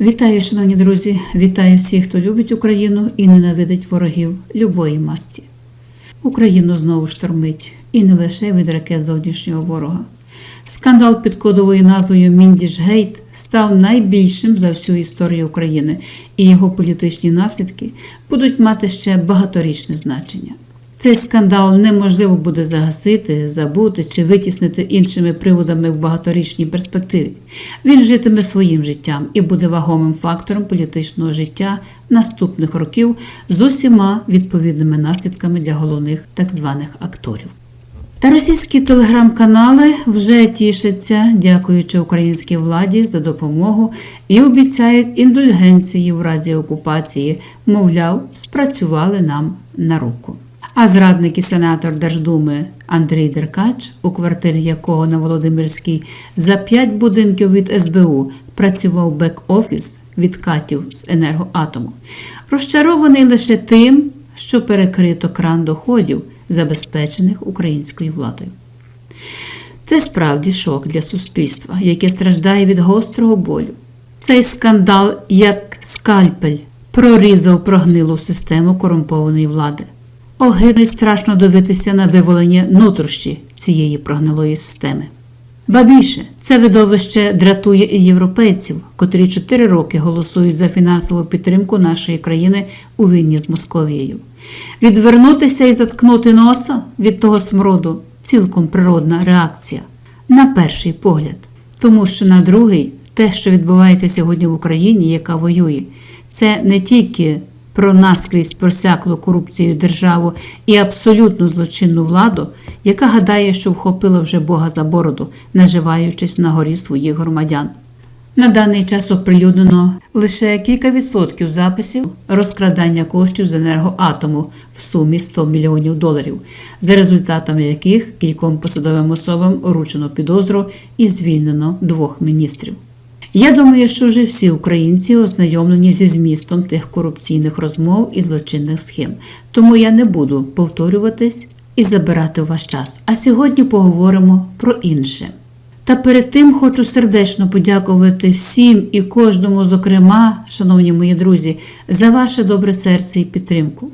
Вітаю, шановні друзі! Вітаю всіх, хто любить Україну і ненавидить ворогів любої масті. Україну знову штормить, і не лише від ракет зовнішнього ворога. Скандал під кодовою назвою Міндіжгейт став найбільшим за всю історію України, і його політичні наслідки будуть мати ще багаторічне значення. Цей скандал неможливо буде загасити, забути чи витіснити іншими приводами в багаторічній перспективі. Він житиме своїм життям і буде вагомим фактором політичного життя наступних років з усіма відповідними наслідками для головних так званих акторів. Та російські телеграм-канали вже тішаться, дякуючи українській владі за допомогу і обіцяють індульгенції в разі окупації, мовляв, спрацювали нам на руку. А зрадник і сенатор Держдуми Андрій Деркач, у квартирі якого на Володимирській за п'ять будинків від СБУ працював бек-офіс відкатів з енергоатому, розчарований лише тим, що перекрито кран доходів, забезпечених українською владою. Це справді шок для суспільства, яке страждає від гострого болю. Цей скандал, як скальпель, прорізав прогнилу систему корумпованої влади. Огидно й страшно дивитися на виволення нутрощі цієї прогнилої системи. Ба більше, це видовище дратує і європейців, котрі чотири роки голосують за фінансову підтримку нашої країни у війні з Московією. Відвернутися і заткнути носа від того смроду цілком природна реакція на перший погляд, тому що на другий те, що відбувається сьогодні в Україні, яка воює, це не тільки про наскрізь просяклу корупцією державу і абсолютну злочинну владу, яка гадає, що вхопила вже Бога за бороду, наживаючись на горі своїх громадян. На даний час оприлюднено лише кілька відсотків записів розкрадання коштів з енергоатому в сумі 100 мільйонів доларів, за результатами яких кільком посадовим особам вручено підозру і звільнено двох міністрів. Я думаю, що вже всі українці ознайомлені зі змістом тих корупційних розмов і злочинних схем, тому я не буду повторюватись і забирати ваш час. А сьогодні поговоримо про інше. Та перед тим хочу сердечно подякувати всім і кожному, зокрема, шановні мої друзі, за ваше добре серце і підтримку.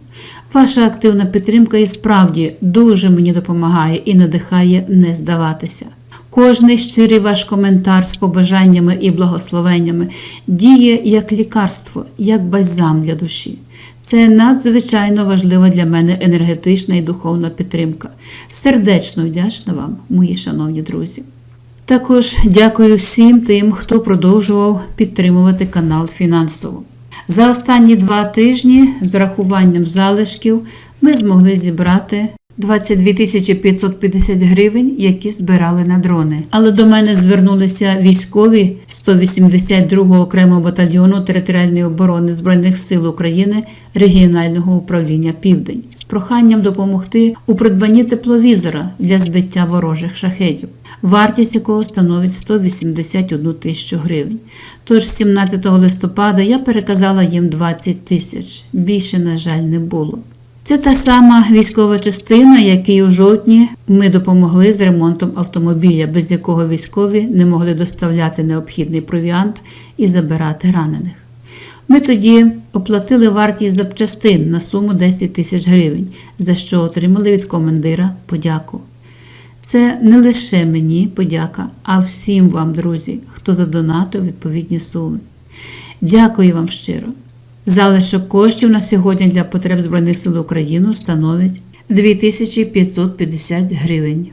Ваша активна підтримка і справді дуже мені допомагає і надихає не здаватися. Кожний щирий ваш коментар з побажаннями і благословеннями діє як лікарство, як бальзам для душі. Це надзвичайно важлива для мене енергетична і духовна підтримка. Сердечно вдячна вам, мої шановні друзі. Також дякую всім тим, хто продовжував підтримувати канал фінансово. За останні два тижні з рахуванням залишків ми змогли зібрати 22 тисячі 550 гривень, які збирали на дрони. Але до мене звернулися військові 182-го окремого батальйону територіальної оборони Збройних сил України регіонального управління Південь з проханням допомогти у придбанні тепловізора для збиття ворожих шахедів, вартість якого становить 181 тисячу гривень. Тож 17 листопада я переказала їм 20 тисяч. Більше, на жаль, не було. Це та сама військова частина, якій у жовтні ми допомогли з ремонтом автомобіля, без якого військові не могли доставляти необхідний провіант і забирати ранених. Ми тоді оплатили вартість запчастин на суму 10 тисяч гривень, за що отримали від командира подяку. Це не лише мені подяка, а всім вам, друзі, хто задонатив відповідні суми. Дякую вам щиро. Залишок коштів на сьогодні для потреб Збройних сил України становить 2550 гривень.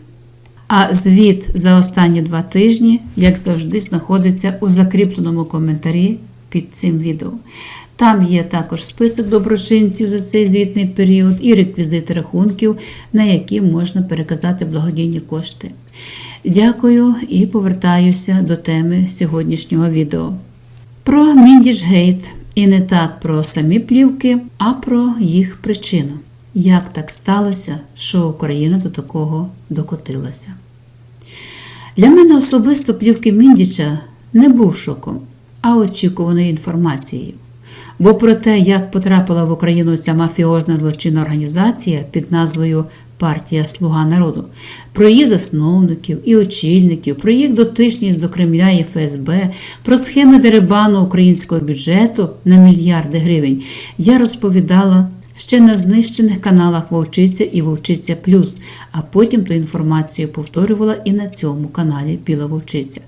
А звіт за останні два тижні, як завжди, знаходиться у закріпленому коментарі під цим відео. Там є також список доброчинців за цей звітний період і реквізити рахунків, на які можна переказати благодійні кошти. Дякую і повертаюся до теми сьогоднішнього відео. Про Міндіжгейт. І не так про самі плівки, а про їх причину. Як так сталося, що Україна до такого докотилася? Для мене особисто плівки Міндіча не був шоком, а очікуваною інформацією. Бо про те, як потрапила в Україну ця мафіозна злочинна організація під назвою Партія Слуга народу, про її засновників і очільників, про їх дотичність до Кремля і ФСБ, про схеми дерибану українського бюджету на мільярди гривень, я розповідала ще на знищених каналах Вовчиця і Вовчиця Плюс, а потім ту інформацію повторювала і на цьому каналі Біла Вовчиця.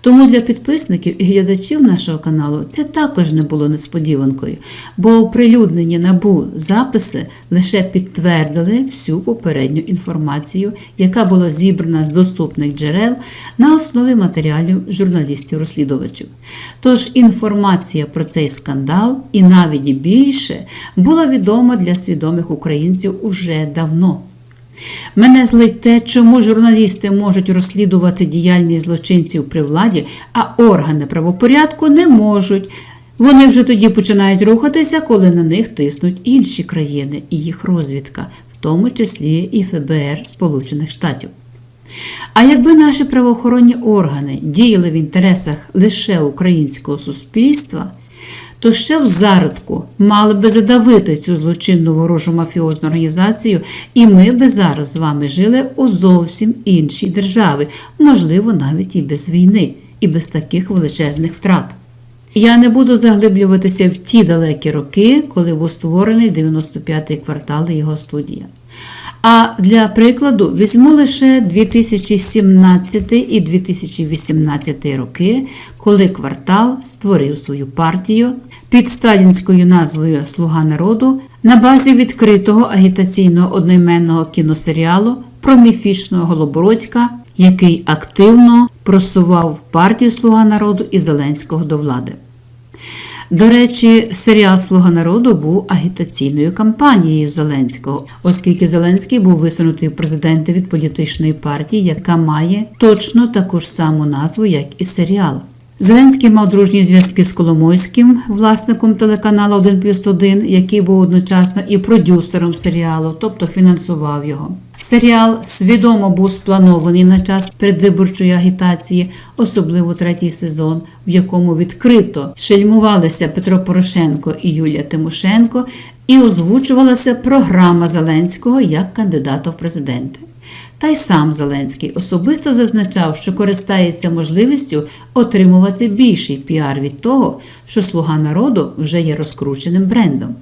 Тому для підписників і глядачів нашого каналу це також не було несподіванкою, бо оприлюднені набу записи лише підтвердили всю попередню інформацію, яка була зібрана з доступних джерел на основі матеріалів журналістів-розслідувачів. Тож інформація про цей скандал і навіть більше була відома для свідомих українців уже давно. Мене злить те, чому журналісти можуть розслідувати діяльність злочинців при владі, а органи правопорядку не можуть. Вони вже тоді починають рухатися, коли на них тиснуть інші країни і їх розвідка, в тому числі і ФБР Сполучених Штатів. А якби наші правоохоронні органи діяли в інтересах лише українського суспільства, то ще в зародку мали би задавити цю злочинну ворожу мафіозну організацію, і ми би зараз з вами жили у зовсім іншій державі, можливо, навіть і без війни, і без таких величезних втрат. Я не буду заглиблюватися в ті далекі роки, коли був створений 95-й квартал його студія. А для прикладу візьму лише 2017 і 2018 роки, коли квартал створив свою партію під сталінською назвою Слуга народу на базі відкритого агітаційного одноіменного кіносеріалу про міфічного Голобородька, який активно просував партію Слуга народу і Зеленського до влади. До речі, серіал Слуга народу був агітаційною кампанією Зеленського, оскільки Зеленський був висунутий в президенти від політичної партії, яка має точно таку ж саму назву, як і серіал. Зеленський мав дружні зв'язки з Коломойським, власником телеканалу 1 плюс 1, який був одночасно і продюсером серіалу, тобто фінансував його. Серіал свідомо був спланований на час передвиборчої агітації, особливо третій сезон, в якому відкрито шельмувалися Петро Порошенко і Юлія Тимошенко, і озвучувалася програма Зеленського як кандидата в президенти. Та й сам Зеленський особисто зазначав, що користається можливістю отримувати більший піар від того, що Слуга народу вже є розкрученим брендом.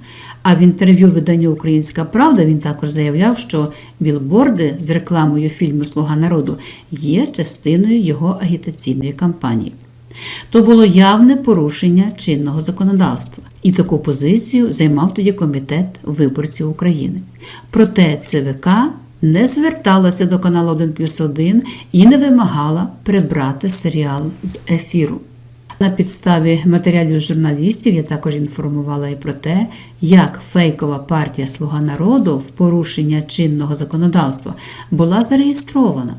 А в інтерв'ю виданню Українська Правда він також заявляв, що білборди з рекламою фільму Слуга народу є частиною його агітаційної кампанії. То було явне порушення чинного законодавства, і таку позицію займав тоді комітет виборців України. Проте ЦВК не зверталася до каналу 1 плюс 1 і не вимагала прибрати серіал з ефіру. На підставі матеріалів журналістів я також інформувала і про те, як фейкова партія Слуга народу в порушення чинного законодавства була зареєстрована.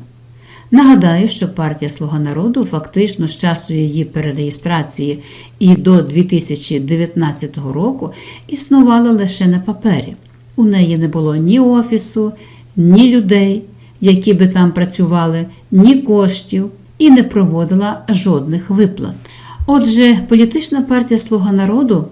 Нагадаю, що партія Слуга народу фактично з часу її перереєстрації і до 2019 року існувала лише на папері. У неї не було ні офісу, ні людей, які би там працювали, ні коштів і не проводила жодних виплат. Отже, політична партія Слуга народу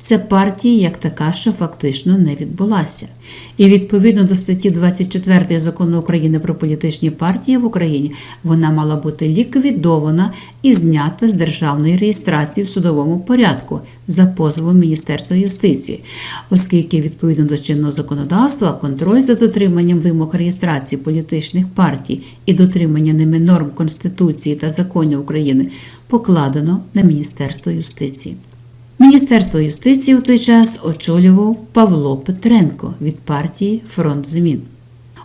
це партія як така, що фактично не відбулася. І відповідно до статті 24 закону України про політичні партії в Україні вона мала бути ліквідована і знята з державної реєстрації в судовому порядку за позовом Міністерства юстиції, оскільки відповідно до чинного законодавства контроль за дотриманням вимог реєстрації політичних партій і дотримання ними норм Конституції та законів України покладено на Міністерство юстиції. Міністерство юстиції у той час очолював Павло Петренко від партії Фронт Змін.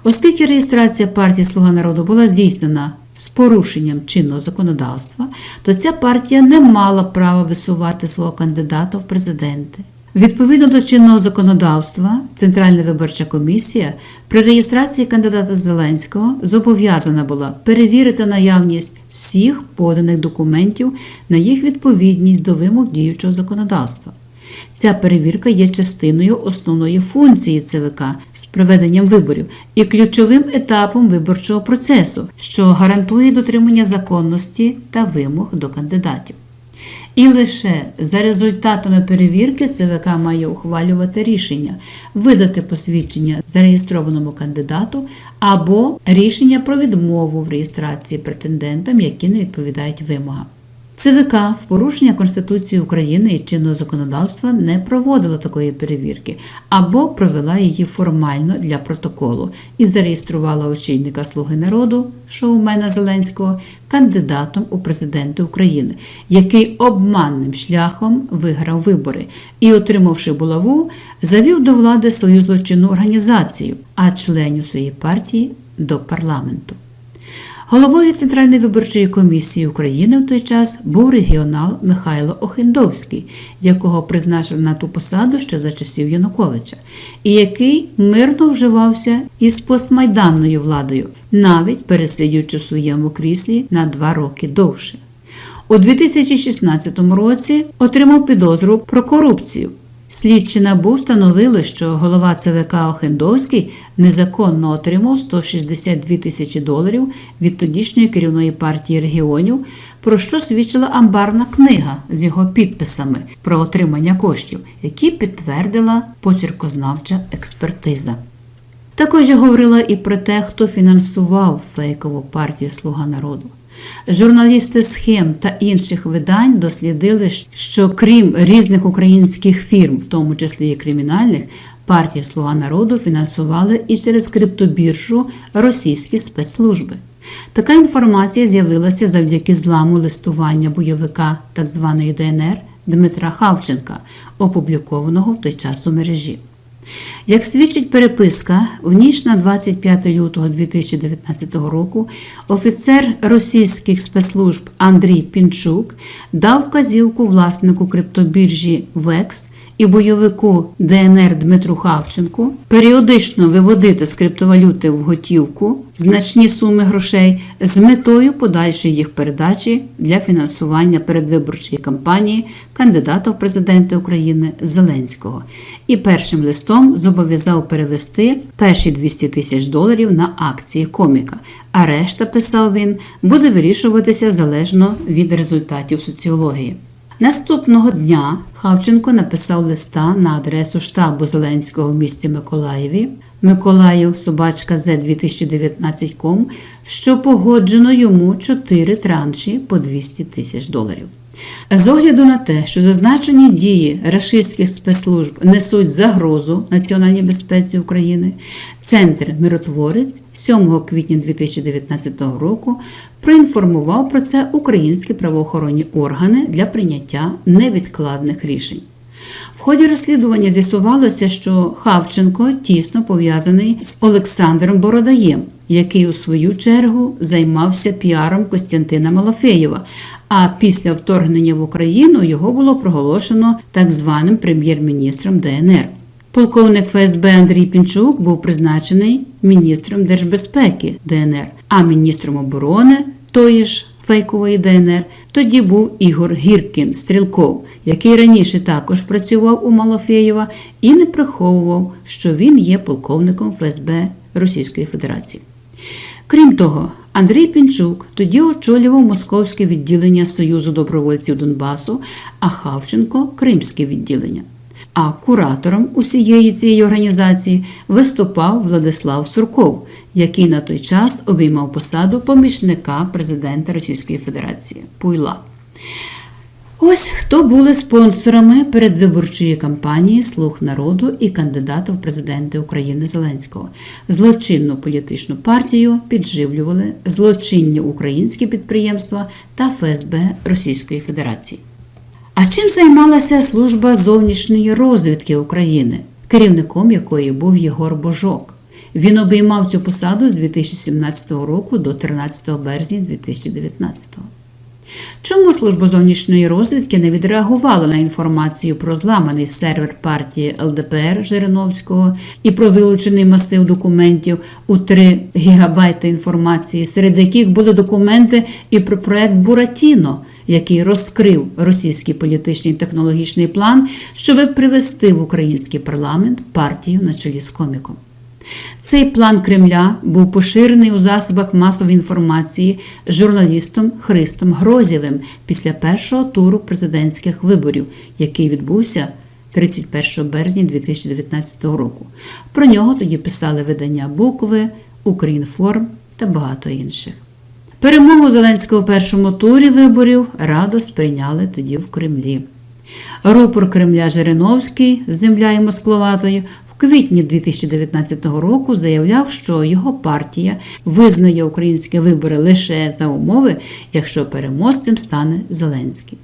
Оскільки реєстрація партії Слуга народу була здійснена з порушенням чинного законодавства, то ця партія не мала права висувати свого кандидата в президенти. Відповідно до чинного законодавства, Центральна виборча комісія при реєстрації кандидата Зеленського зобов'язана була перевірити наявність всіх поданих документів на їх відповідність до вимог діючого законодавства. Ця перевірка є частиною основної функції ЦВК з проведенням виборів і ключовим етапом виборчого процесу, що гарантує дотримання законності та вимог до кандидатів. І лише за результатами перевірки ЦВК має ухвалювати рішення видати посвідчення зареєстрованому кандидату або рішення про відмову в реєстрації претендентам, які не відповідають вимогам. ЦВК в порушення Конституції України і чинного законодавства не проводила такої перевірки або провела її формально для протоколу і зареєструвала очільника Слуги народу шоумена Зеленського кандидатом у президенти України, який обманним шляхом виграв вибори і, отримавши булаву, завів до влади свою злочинну організацію, а членів своєї партії до парламенту. Головою Центральної виборчої комісії України в той час був регіонал Михайло Охендовський, якого призначили на ту посаду ще за часів Януковича, і який мирно вживався із постмайданною владою, навіть пересидючи в своєму кріслі на два роки довше. У 2016 році отримав підозру про корупцію. Слідчі НАБУ встановили, що голова ЦВК Охендовський незаконно отримав 162 тисячі доларів від тодішньої керівної партії регіонів, про що свідчила амбарна книга з його підписами про отримання коштів, які підтвердила почеркознавча експертиза. Також я говорила і про те, хто фінансував фейкову партію Слуга народу. Журналісти схем та інших видань дослідили, що крім різних українських фірм, в тому числі і кримінальних, партія Слуга народу фінансували і через криптобіржу російські спецслужби. Така інформація з'явилася завдяки зламу листування бойовика так званої ДНР Дмитра Хавченка, опублікованого в той час у мережі. Як свідчить переписка, в ніч на 25 лютого 2019 року офіцер російських спецслужб Андрій Пінчук дав вказівку власнику криптобіржі ВЕКС і бойовику ДНР Дмитру Хавченку періодично виводити з криптовалюти в готівку значні суми грошей з метою подальшої їх передачі для фінансування передвиборчої кампанії кандидата в президенти України Зеленського. І першим листом зобов'язав перевести перші 200 тисяч доларів на акції коміка. А решта, писав він, буде вирішуватися залежно від результатів соціології. Наступного дня Хавченко написав листа на адресу штабу Зеленського в місті Миколаєві Миколаїв собачка з 2019 ком що погоджено йому 4 транші по 200 тисяч доларів. З огляду на те, що зазначені дії рашистських спецслужб несуть загрозу національній безпеці України, Центр Миротворець 7 квітня 2019 року проінформував про це українські правоохоронні органи для прийняття невідкладних рішень. В ході розслідування з'ясувалося, що Хавченко тісно пов'язаний з Олександром Бородаєм, який у свою чергу займався піаром Костянтина Малафеєва. А після вторгнення в Україну його було проголошено так званим прем'єр-міністром ДНР. Полковник ФСБ Андрій Пінчук був призначений міністром держбезпеки ДНР, а міністром оборони тої ж фейкової ДНР тоді був Ігор Гіркін Стрілков, який раніше також працював у Малофеєва і не приховував, що він є полковником ФСБ Російської Федерації. Крім того, Андрій Пінчук тоді очолював московське відділення Союзу добровольців Донбасу, а Хавченко Кримське відділення. А куратором усієї цієї організації виступав Владислав Сурков, який на той час обіймав посаду помічника президента Російської Федерації Пуйла. Ось хто були спонсорами передвиборчої кампанії Слуг народу і кандидата в президенти України Зеленського. Злочинну політичну партію підживлювали злочинні українські підприємства та ФСБ Російської Федерації. А чим займалася служба зовнішньої розвідки України, керівником якої був Єгор Божок? Він обіймав цю посаду з 2017 року до 13 березня 2019 Чому служба зовнішньої розвідки не відреагувала на інформацію про зламаний сервер партії ЛДПР Жириновського і про вилучений масив документів у 3 гігабайти інформації, серед яких були документи і про проект Буратіно, який розкрив російський політичний і технологічний план, щоб привести в український парламент партію на чолі з коміком? Цей план Кремля був поширений у засобах масової інформації журналістом Христом Грозєвим після першого туру президентських виборів, який відбувся 31 березня 2019 року. Про нього тоді писали видання Букви, Українформ та багато інших. Перемогу Зеленського в першому турі виборів радо сприйняли тоді в Кремлі. Рупор Кремля Жириновський земля і Москватою в квітні 2019 року заявляв, що його партія визнає українські вибори лише за умови, якщо переможцем стане Зеленський.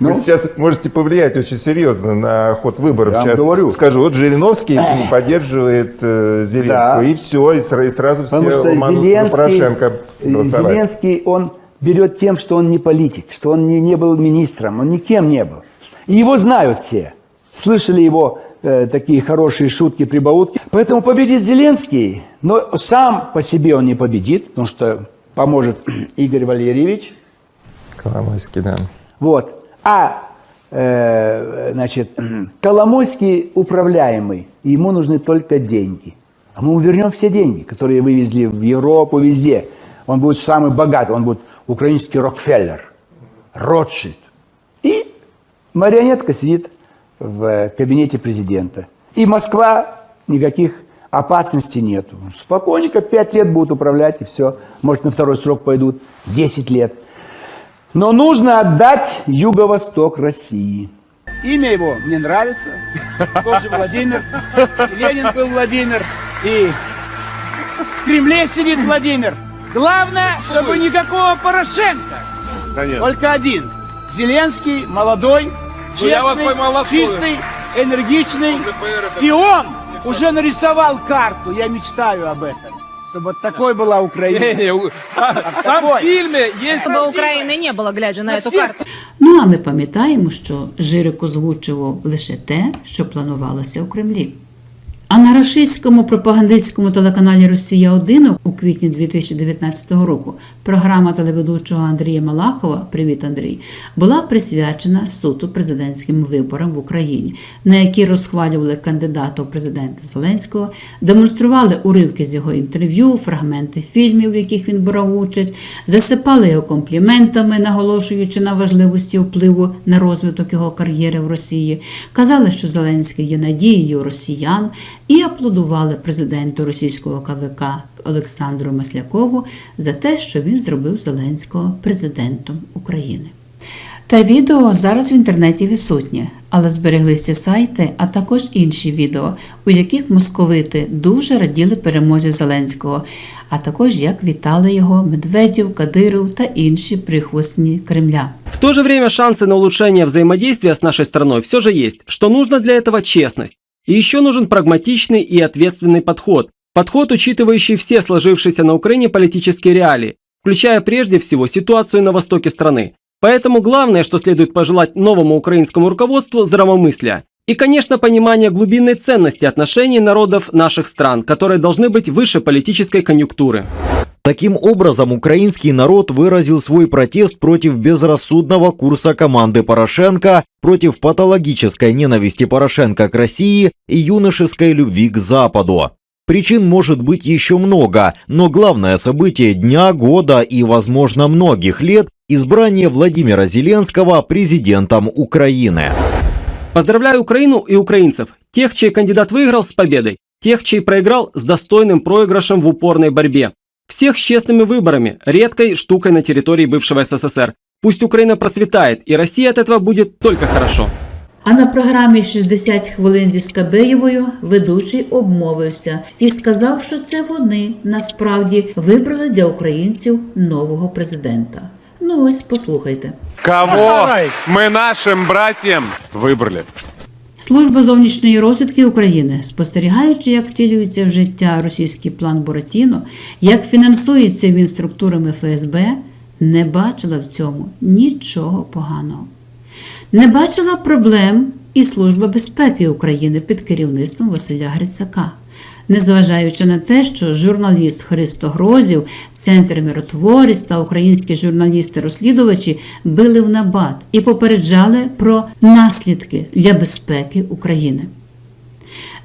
Вы сейчас можете повлиять очень серьезно на ход выборов. Я вам сейчас говорю. скажу, вот Жириновский поддерживает э, Зеленского, Да. и все, и, сра- и сразу все Потому что ломанутся на Зеленский, Порошенко голосовать. Зеленский, он берет тем, что он не политик, что он не, не был министром, он никем не был. И его знают все. Слышали его Э, такие хорошие шутки, прибаутки. Поэтому победит Зеленский, но сам по себе он не победит, потому что поможет Игорь Валерьевич. Коломойский, да. Вот. А э, значит, Коломойский управляемый, ему нужны только деньги. А мы вернем все деньги, которые вывезли в Европу, везде. Он будет самый богатый, он будет украинский Рокфеллер, Ротшильд. И марионетка сидит в кабинете президента. И Москва никаких опасностей нету. Спокойненько пять лет будут управлять, и все. Может, на второй срок пойдут 10 лет. Но нужно отдать Юго-Восток России. Имя его мне нравится. Тоже Владимир. Ленин был Владимир. И в Кремле сидит Владимир. Главное, чтобы никакого Порошенко. Только один. Зеленский, молодой, я вас честный, поймал на слове. чистый, энергичный. ЛДПР это- И он уже нарисовал карту. Я мечтаю об этом. Чтобы вот такой была Украина. Не-не, у- а, Там в Такой. фильме есть... Чтобы Украины не было, глядя на эту всех карту. Ну а ми пам'ятаємо, що Жирик озвучував лише те, що планувалося у Кремлі. А на російському пропагандистському телеканалі Росія 1 у квітні 2019 року програма телеведучого Андрія Малахова Привіт, Андрій була присвячена суто президентським виборам в Україні, на які розхвалювали кандидата у президенти Зеленського, демонстрували уривки з його інтерв'ю, фрагменти фільмів, в яких він брав участь, засипали його компліментами, наголошуючи на важливості впливу на розвиток його кар'єри в Росії, казали, що Зеленський є надією росіян, і аплодували президенту російського КВК Олександру Маслякову за те, що він зробив Зеленського президентом України. Та відео зараз в інтернеті відсутнє, але збереглися сайти, а також інші відео, у яких московити дуже раділи перемозі Зеленського, а також як вітали його Медведєв, Кадиров та інші прихвостні Кремля. В то же время шансы на улучшение взаимодействия с нашей страной все же есть, что нужно для этого честность. И еще нужен прагматичный и ответственный подход. Подход, учитывающий все сложившиеся на Украине политические реалии, включая прежде всего ситуацию на востоке страны. Поэтому главное, что следует пожелать новому украинскому руководству – здравомыслия. И, конечно, понимание глубинной ценности отношений народов наших стран, которые должны быть выше политической конъюнктуры. Таким образом, украинский народ выразил свой протест против безрассудного курса команды Порошенко, против патологической ненависти Порошенко к России и юношеской любви к Западу. Причин может быть еще много, но главное событие дня, года и, возможно, многих лет – избрание Владимира Зеленского президентом Украины. Поздравляю Украину и украинцев, тех, чей кандидат выиграл с победой, тех, чей проиграл с достойным проигрышем в упорной борьбе. Всех с честными выборами, редкой штукой на территории бывшего СССР. Пусть Украина процветает, и Россия от этого будет только хорошо. А на програмі «60 хвилин зі Скабеєвою ведучий обмовився і сказав, що це вони насправді вибрали для українців нового президента. Ну ось послухайте. Кого мы нашим братьям выбрали? Служба зовнішньої розвідки України, спостерігаючи, як втілюється в життя російський план Боротіно, як фінансується він структурами ФСБ, не бачила в цьому нічого поганого. Не бачила проблем і Служба безпеки України під керівництвом Василя Грицака. Незважаючи на те, що журналіст Христо Грозів, Центр миротворець та українські журналісти-розслідувачі били в набат і попереджали про наслідки для безпеки України.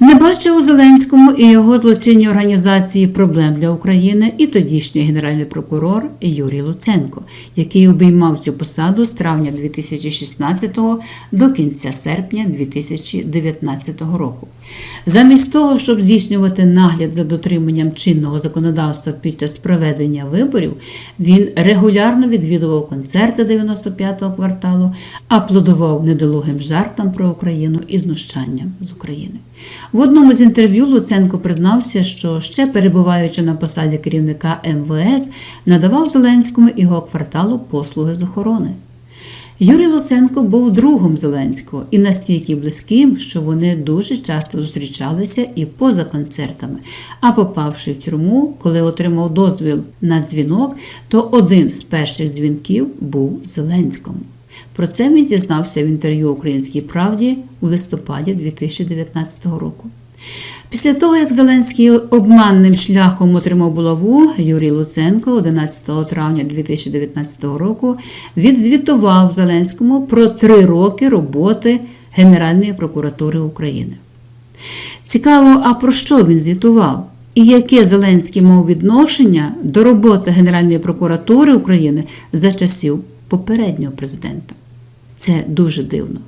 Не бачив у Зеленському і його злочинній організації проблем для України і тодішній генеральний прокурор Юрій Луценко, який обіймав цю посаду з травня 2016 до кінця серпня 2019 року. Замість того, щоб здійснювати нагляд за дотриманням чинного законодавства під час проведення виборів, він регулярно відвідував концерти 95-го кварталу, аплодував недолугим жартам про Україну і знущанням з України. В одному з інтерв'ю Луценко признався, що ще перебуваючи на посаді керівника МВС, надавав Зеленському його кварталу послуги з охорони. Юрій Луценко був другом Зеленського і настільки близьким, що вони дуже часто зустрічалися і поза концертами. А попавши в тюрму, коли отримав дозвіл на дзвінок, то один з перших дзвінків був Зеленському. Про це він зізнався в інтерв'ю Українській правді у листопаді 2019 року. Після того, як Зеленський обманним шляхом отримав булаву, Юрій Луценко 11 травня 2019 року відзвітував Зеленському про три роки роботи Генеральної прокуратури України. Цікаво, а про що він звітував? І яке Зеленський мав відношення до роботи Генеральної прокуратури України за часів попереднього президента? Це дуже дивно.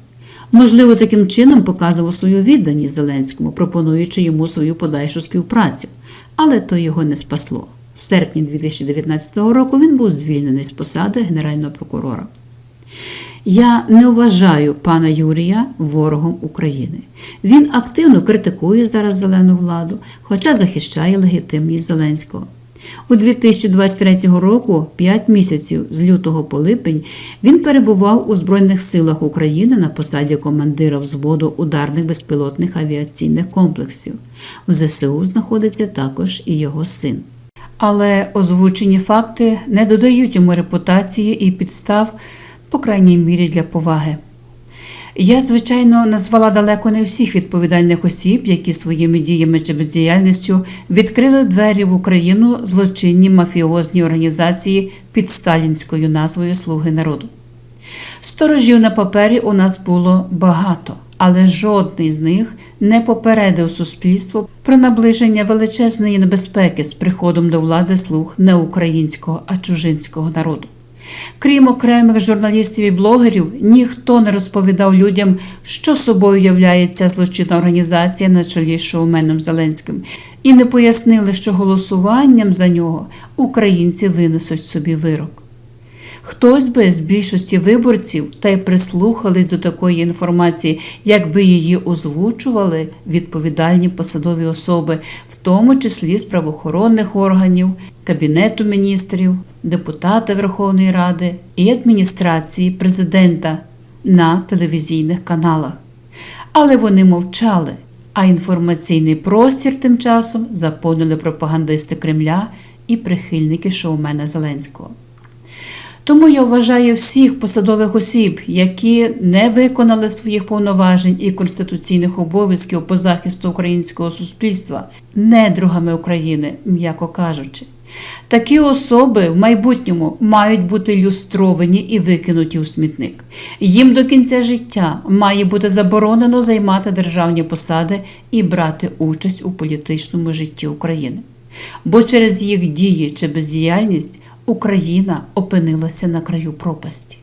Можливо, таким чином показував свою відданість Зеленському, пропонуючи йому свою подальшу співпрацю, але то його не спасло. В серпні 2019 року він був звільнений з посади генерального прокурора. Я не вважаю пана Юрія ворогом України. Він активно критикує зараз зелену владу, хоча захищає легітимність Зеленського. У 2023 року, 5 місяців з лютого по липень, він перебував у Збройних силах України на посаді командира взводу ударних безпілотних авіаційних комплексів. В ЗСУ знаходиться також і його син. Але озвучені факти не додають йому репутації і підстав, по крайній мірі для поваги. Я, звичайно, назвала далеко не всіх відповідальних осіб, які своїми діями чи бездіяльністю відкрили двері в Україну злочинні мафіозні організації під сталінською назвою Слуги народу. Сторожів на папері у нас було багато, але жодний з них не попередив суспільство про наближення величезної небезпеки з приходом до влади слуг не українського, а чужинського народу. Крім окремих журналістів і блогерів, ніхто не розповідав людям, що собою являється злочинна організація на чолі з шоуменом Зеленським, і не пояснили, що голосуванням за нього українці винесуть собі вирок. Хтось би з більшості виборців та й прислухались до такої інформації, якби її озвучували відповідальні посадові особи, в тому числі з правоохоронних органів, Кабінету міністрів, депутати Верховної Ради і адміністрації президента на телевізійних каналах. Але вони мовчали, а інформаційний простір тим часом заповнили пропагандисти Кремля і прихильники шоумена Зеленського. Тому я вважаю всіх посадових осіб, які не виконали своїх повноважень і конституційних обов'язків по захисту українського суспільства, недругами України, м'яко кажучи. Такі особи в майбутньому мають бути люстровані і викинуті у смітник. Їм до кінця життя має бути заборонено займати державні посади і брати участь у політичному житті України. Бо через їх дії чи бездіяльність Україна опинилася на краю пропасті.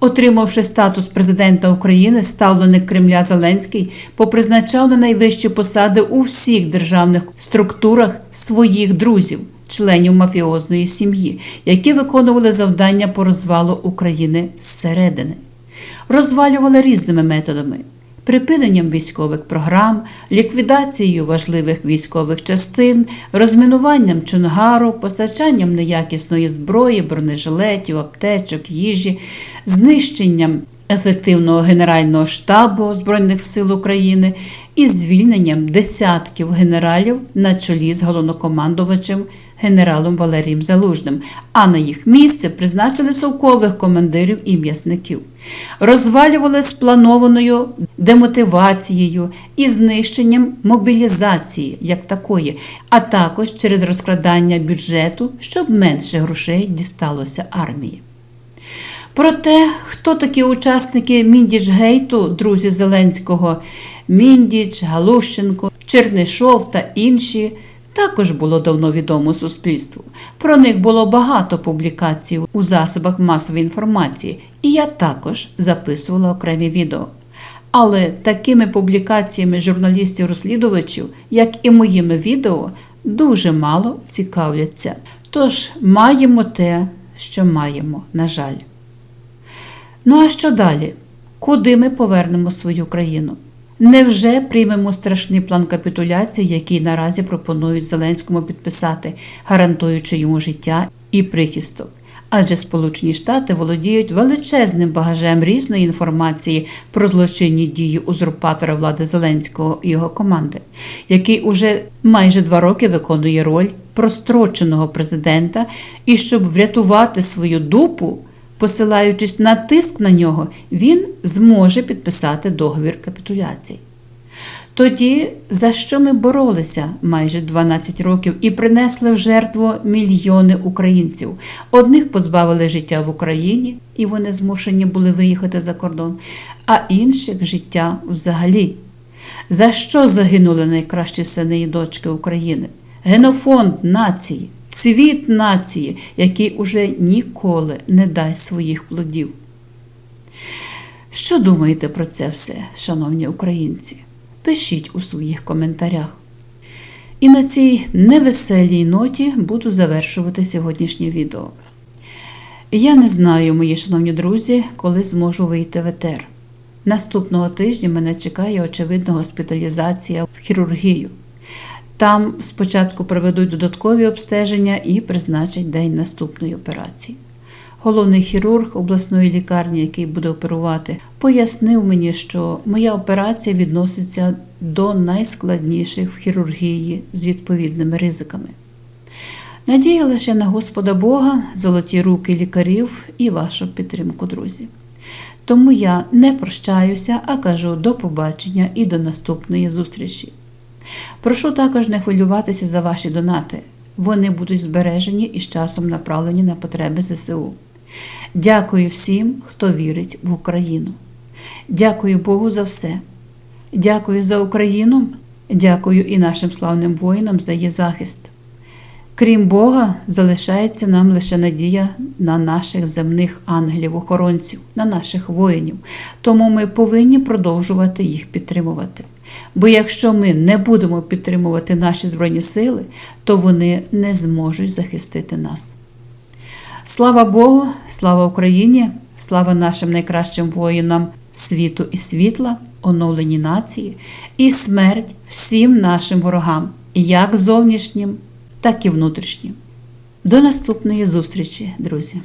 Отримавши статус президента України, ставленик Кремля Зеленський попризначав на найвищі посади у всіх державних структурах своїх друзів, членів мафіозної сім'ї, які виконували завдання по розвалу України зсередини, розвалювали різними методами. Припиненням військових програм, ліквідацією важливих військових частин, розмінуванням Чонгару, постачанням неякісної зброї, бронежилетів, аптечок, їжі, знищенням ефективного Генерального штабу Збройних сил України і звільненням десятків генералів на чолі з головнокомандувачем генералом Валерієм Залужним, а на їх місце призначили совкових командирів і м'ясників. Розвалювали спланованою демотивацією і знищенням мобілізації як такої, а також через розкрадання бюджету, щоб менше грошей дісталося армії. Про те, хто такі учасники Міндіч-гейту, друзі Зеленського, Міндіч, Галущенко, Чернишов та інші, також було давно відомо суспільству. Про них було багато публікацій у засобах масової інформації, і я також записувала окремі відео. Але такими публікаціями журналістів-розслідувачів, як і моїми відео, дуже мало цікавляться. Тож маємо те, що маємо, на жаль. Ну а що далі? Куди ми повернемо свою країну? Невже приймемо страшний план капітуляції, який наразі пропонують Зеленському підписати, гарантуючи йому життя і прихисток? Адже Сполучені Штати володіють величезним багажем різної інформації про злочинні дії узурпатора влади Зеленського і його команди, який уже майже два роки виконує роль простроченого президента, і щоб врятувати свою дупу, посилаючись на тиск на нього, він зможе підписати договір капітуляції. Тоді за що ми боролися майже 12 років і принесли в жертву мільйони українців. Одних позбавили життя в Україні, і вони змушені були виїхати за кордон, а інших життя взагалі. За що загинули найкращі сини і дочки України? Генофонд нації, цвіт нації, який уже ніколи не дасть своїх плодів. Що думаєте про це все, шановні українці? Пишіть у своїх коментарях. І на цій невеселій ноті буду завершувати сьогоднішнє відео. Я не знаю, мої шановні друзі, коли зможу вийти в етер. Наступного тижня мене чекає очевидно госпіталізація в хірургію. Там спочатку проведуть додаткові обстеження і призначать день наступної операції. Головний хірург обласної лікарні, який буде оперувати, пояснив мені, що моя операція відноситься до найскладніших в хірургії з відповідними ризиками. Надія лише на Господа Бога, золоті руки лікарів і вашу підтримку, друзі. Тому я не прощаюся, а кажу до побачення і до наступної зустрічі. Прошу також не хвилюватися за ваші донати. Вони будуть збережені і з часом направлені на потреби ЗСУ. Дякую всім, хто вірить в Україну. Дякую Богу за все. Дякую за Україну, дякую і нашим славним воїнам за її захист. Крім Бога, залишається нам лише надія на наших земних ангелів-охоронців, на наших воїнів. Тому ми повинні продовжувати їх підтримувати. Бо якщо ми не будемо підтримувати наші Збройні сили, то вони не зможуть захистити нас. Слава Богу, слава Україні, слава нашим найкращим воїнам світу і світла, оновлені нації, і смерть всім нашим ворогам, як зовнішнім, так і внутрішнім. До наступної зустрічі, друзі!